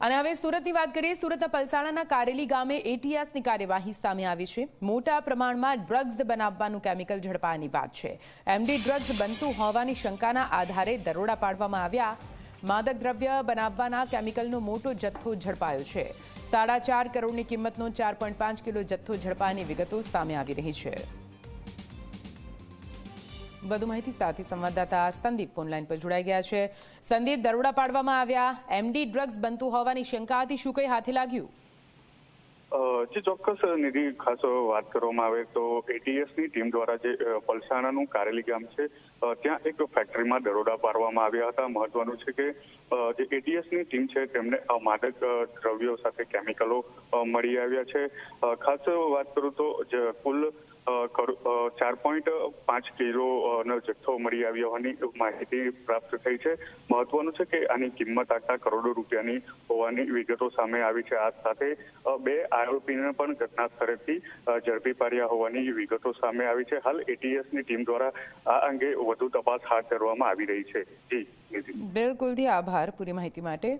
અને હવે સુરતની વાત કરીએ, સુરતના પલસાણાના કારેલી ગામે એટીએસની કાર્યવાહી સામે આવી છે. મોટા પ્રમાણમાં ડ્રગ્સ બનાવવાનું કેમિકલ ઝડપાની વાત છે. એમડી ડ્રગ્સ બનતું હોવાની શંકાના આધારે દરોડા પાડવામાં આવ્યા. માદક દ્રવ્ય બનાવવાના કેમિકલનો મોટો જથ્થો ઝડપાયો છે. સાડા ચાર કરોડની કિંમતનો ચાર કિલો જથ્થો ઝડપાની વિગતો સામે આવી રહી છે. વધુ માહિતી સાથે સંવાદદાતા સંદીપ ફોનલાઈન પર જોડાઈ ગયા છે. સંદીપ, દરોડા પાડવામાં આવ્યા. એમડી ડ્રગ્સ બનતું હોવાની શંકા હતી. શું કઈ હાથે લાગ્યું? જી ચોક્કસ નિધિ ખાસ વાત કરવામાં આવે તો એટીએસની ટીમ દ્વારા જે પલસાણાનું કારેલી ગામ છે ત્યાં એક ફેક્ટરીમાં દરોડા પાડવામાં આવ્યા હતા. મહત્વનું છે કે જે એટીએસની ટીમ છે તેમને માદક દ્રવ્યો સાથે કેમિકલો મળી આવ્યા છે. ખાસ વાત કરું તો જે, કુલ ચાર પોઈન્ટ પાંચ કિલો નો જથ્થો મળી આવ્યો હોવાની માહિતી પ્રાપ્ત થઈ છે. મહત્વનું છે કે આની કિંમત આટલા કરોડો રૂપિયાની હોવાની વિગતો સામે આવી છે. આ સાથે બે બે આરોપીને પણ ઘટના સ્થળેથી ઝડપી પાડ્યા હોવાની વિગતો સામે આવી છે. હાલ એટીએસની ટીમ દ્વારા આ અંગે વધુ તપાસ હાથ ધરવામાં આવી રહી છે. જી બિલકુલથી આભાર પૂરી માહિતી માટે.